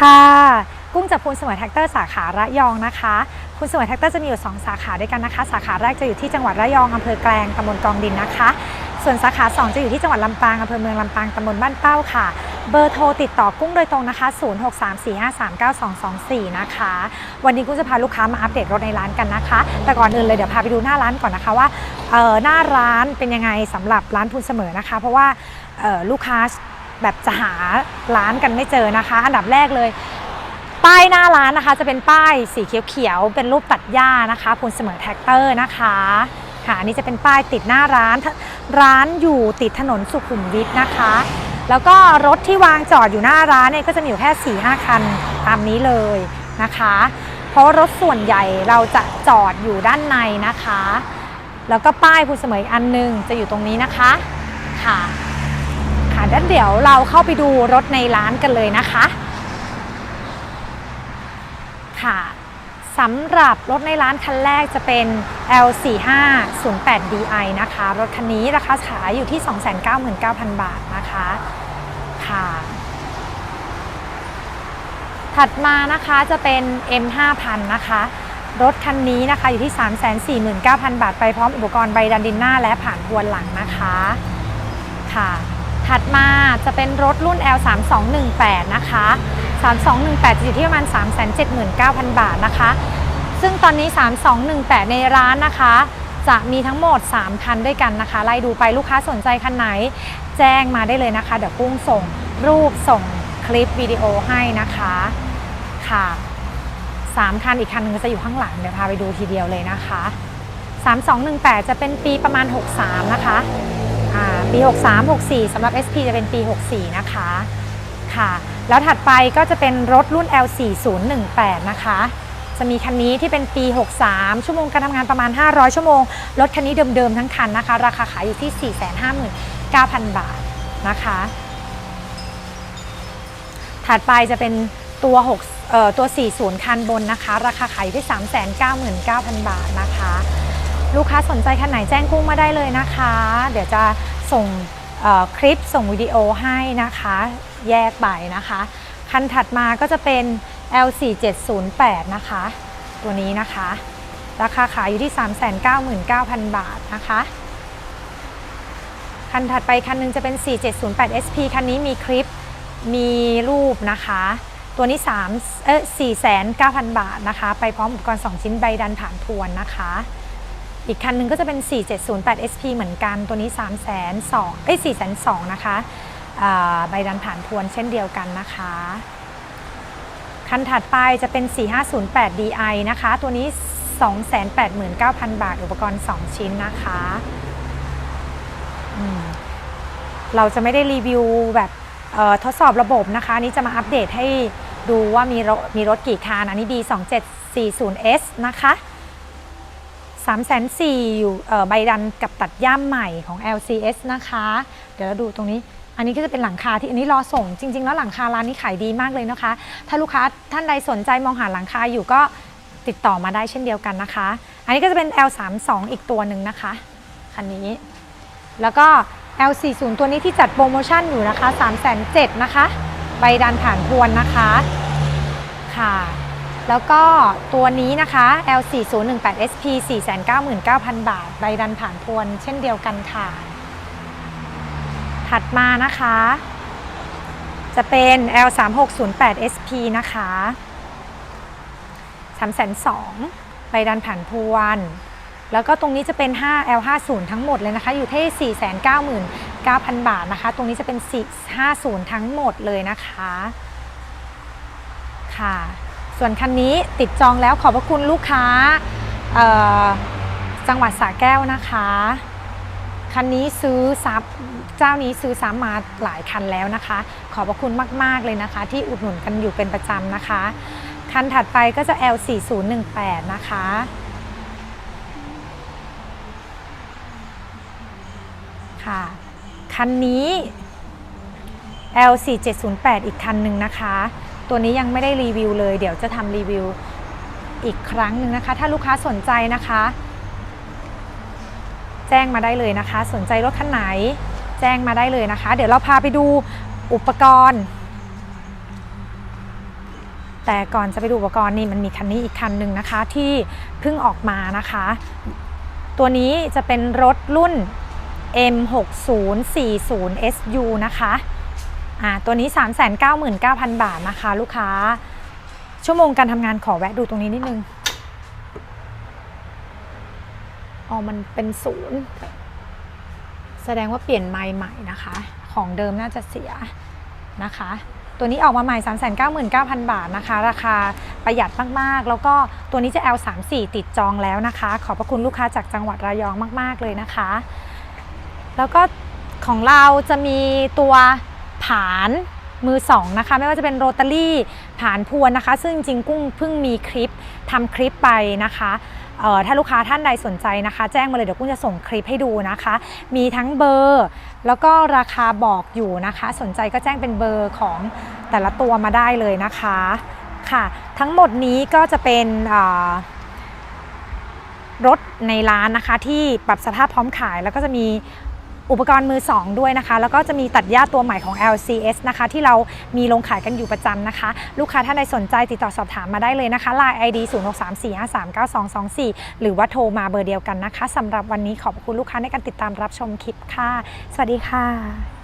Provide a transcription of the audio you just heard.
ค่ะ กุ้งจากพูนเสมอแท็กเตอร์สาขาระยองนะคะพูนเสมอแท็กเตอร์จะมีอยู่ 2 สาขาด้วยกันนะคะ สาขาแรกจะอยู่ที่จังหวัดระยองอำเภอแกลงตำบลกองดินนะคะ ส่วนสาขา 2 จะอยู่ที่จังหวัดลำปางอำเภอเมืองลำปางตำบลบ้านเป้าค่ะ เบอร์โทรติดต่อกุ้งโดยตรงนะคะ 0634539224 นะคะ วันนี้กุ้งจะพาลูกค้ามาอัปเดตรถในร้านกันนะคะ แต่ก่อนอื่นเลยเดี๋ยวพาไปดูหน้าร้านก่อนนะคะว่าเอ่อหน้าร้านเป็นยังไงสำหรับร้านพูนเสมอนะคะ เพราะว่าเอ่อลูกค้า แบบจะหาร้านกันไม่เจอนะคะ อันดับแรกเลย ป้ายหน้าร้านนะคะ จะเป็นป้ายสีเขียวๆเป็นรูปตัดหญ้านะคะพูนเสมอแท็กเตอร์นะคะค่ะอันนี้จะเป็นป้ายติดหน้าร้าน ร้านอยู่ติดถนนสุขุมวิทนะคะ แล้วก็รถที่วางจอดอยู่หน้าร้านเนี่ยก็จะมีอยู่แค่4ี่ห้าคันตามนี้เลยนะคะ เพราะรถส่วนใหญ่เราจะจอดอยู่ด้านในนะคะ แล้วก็ป้ายพูนเสมออีกอันหนึงจะอยู่ตรงนี้นะคะค่ะ ด้านเดี๋ยวเราเข้าไปดูรถในร้านกันเลยนะคะ ค่ะสำหรับรถในร้านคันแรกจะเป็น L4508DI นะคะ รถคันนี้ราคาขายอยู่ที่ 299,000 บาทนะคะ ค่ะ ถัดมานะคะจะเป็น M5000 นะคะ รถคันนี้นะคะอยู่ที่ 349,000 บาท ไปพร้อมอุปกรณ์ใบดันดินหน้าและผ่านทวนหลังนะคะ ค่ะ ถัดมาจะเป็นรถรุ่น L3218 นะคะ 3218 จะอยู่ที่ประมาณ 379,000 บาทนะคะ ซึ่งตอนนี้ 3218 ในร้านนะคะ จะมีทั้งหมด 3 คันด้วยกันนะคะ ไล่ดูไปลูกค้าสนใจคันไหน แจ้งมาได้เลยนะคะ เดี๋ยวกุ้งส่งรูปส่งคลิปวิดีโอให้นะคะค่ะ 3 คันอีกคันหนึงจะอยู่ข้างหลัง เดี๋ยวพาไปดูทีเดียวเลยนะคะ 3218 จะเป็นปีประมาณ 63 นะคะ ปี 63 64สำหรับ SP จะเป็นปี 64 นะคะค่ะแล้วถัดไปก็จะเป็นรถรุ่น L4018 นะคะจะมีคันนี้ที่เป็นปี 63 ชั่วโมงการทำงานประมาณ 500 ชั่วโมง รถคันนี้เดิมๆทั้งคันนะคะ ราคาขายอยู่ที่ 459,000 บาทนะคะ ถัดไปจะเป็นตัว6เอ่อตัว 40 คันบนนะคะ ราคาขายอยู่ที่ 399,000 บาทนะคะ ลูกค้าสนใจคันไหนแจ้งกุ้งมาได้เลยนะคะ เดี๋ยวจะส่งคลิปส่งวิดีโอให้นะคะ แยกไปนะคะ คันถัดมาก็จะเป็น L4708 นะคะ ตัวนี้นะคะ ราคาขายอยู่ที่ 399,000 บาทนะคะ คันถัดไปคันหนึงจะเป็น 4708 SP คันนี้มีคลิปมีรูปนะคะ ตัวนี้3เออ4,900บาทนะคะ ไปพร้อมอุปกรณ์ 2 ชิ้นใบดันผ่านทวนนะคะ อีกคันหนึงก็จะเป็น 4708 SP เหมือนกัน ตัวนี้ 3 2 0 0 0เอ้ย4,200นะคะใบดันผ่านทวนเช่นเดียวกันนะคะ คันถัดไปจะเป็น 4508 DI นะคะ ตัวนี้ 289,000 บาท อุปกรณ์ 2 ชิ้นนะคะเราจะไม่ได้รีวิวแบบทดสอบระบบนะคะ นี้จะมาอัปเดตให้ดูว่ามีรถมีรถกี่คันอันนี้ D2740S นะคะ 3 4 0 0อยู่ใบดันกับตัดย่ามใหม่ของ LCS นะคะ เดี๋ยวเราดูตรงนี้อันนี้ก็จะเป็นหลังคาที่อันนี้รอส่ง จริง ๆ แล้วหลังคาร้านนี้ขายดีมากเลยนะคะ ถ้าลูกค้าท่านใดสนใจมองหาหลังคาอยู่ก็ติดต่อมาได้เช่นเดียวกันนะคะ อันนี้ก็จะเป็น L32 อีกตัวหนึ่งนะคะคันนี้ แล้วก็ L40 ตัวนี้ที่จัดโปรโมชั่นอยู่นะคะ3 7 0 0 0นะคะ ใบดันผ่านทวนนะคะค่ะ แล้วก็ตัวนี้นะคะ L4018 SP 499,000 บาท ใบดันผ่านทวนเช่นเดียวกันค่ะ ถัดมานะคะ จะเป็น L3608 SP นะคะ302,000ใบดันผ่านทวน แล้วก็ตรงนี้จะเป็น 5 L50 ทั้งหมดเลยนะคะ อยู่ที่ 499,000 บาทนะคะ ตรงนี้จะเป็น 450 ทั้งหมดเลยนะคะ ค่ะ ส่วนคันนี้ติดจองแล้วขอบพระคุณลูกค้าจังหวัดสระแก้วนะคะ คันนี้ซื้อซับเจ้านี้ซื้อซ้ำมาหลายคันแล้วนะคะ ขอบพระคุณมาก ๆ เลยนะคะ ที่อุดหนุนกันอยู่เป็นประจำนะคะ คันถัดไปก็จะ L4018 นะคะค่ะคันนี้ L4708 อีกคันหนึ่งนะคะ ตัวนี้ยังไม่ได้รีวิวเลย เดี๋ยวจะทำรีวิวอีกครั้งหนึ่งนะคะ ถ้าลูกค้าสนใจนะคะ แจ้งมาได้เลยนะคะ สนใจรถคันไหน แจ้งมาได้เลยนะคะ เดี๋ยวเราพาไปดูอุปกรณ์ แต่ก่อนจะไปดูอุปกรณ์นี่มันมีคันนี้อีกคันหนึ่งนะคะ ที่เพิ่งออกมานะคะ ตัวนี้จะเป็นรถรุ่น M6040 SU นะคะ อ่าตัวนี้ 399,000 บาทนะคะลูกค้า ชั่วโมงการทำงานขอแวะดูตรงนี้นิดนึง อ๋อ มันเป็นศูนย์แสดงว่าเปลี่ยนไมล์ใหม่นะคะ ของเดิมน่าจะเสียนะคะ ตัวนี้ออกมาใหม่ 399,000 บาทนะคะ ราคาประหยัดมากๆ แล้วก็ตัวนี้จะ L34 ติดจองแล้วนะคะ ขอบพระคุณลูกค้าจากจังหวัดระยองมากๆเลยนะคะ แล้วก็ของเราจะมีตัว ผานมือสองนะคะไม่ว่าจะเป็นโรตารี่ผานพวนนะคะ ซึ่งจริงกุ้งเพิ่งมีคลิปทำคลิปไปนะคะถ้าลูกค้าท่านใดสนใจนะคะ แจ้งมาเลยเดี๋ยวกุ้งจะส่งคลิปให้ดูนะคะ มีทั้งเบอร์ แล้วก็ราคาบอกอยู่นะคะ สนใจก็แจ้งเป็นเบอร์ของแต่ละตัวมาได้เลยนะคะค่ะ ทั้งหมดนี้ก็จะเป็นรถในร้านนะคะที่ปรับสภาพพร้อมขายแล้วก็จะมี อุปกรณ์มือ 2 ด้วยนะคะ แล้วก็จะมีตัดหญ้าตัวใหม่ของ LCS นะคะ ที่เรามีลงขายกันอยู่ประจำนะคะ ลูกค้าท่านใดสนใจติดต่อสอบถามมาได้เลยนะคะ Line ID 0634539224 หรือว่าโทรมาเบอร์เดียวกันนะคะสำหรับวันนี้ขอบคุณลูกค้าในการติดตามรับชมคลิปค่ะ สวัสดีค่ะ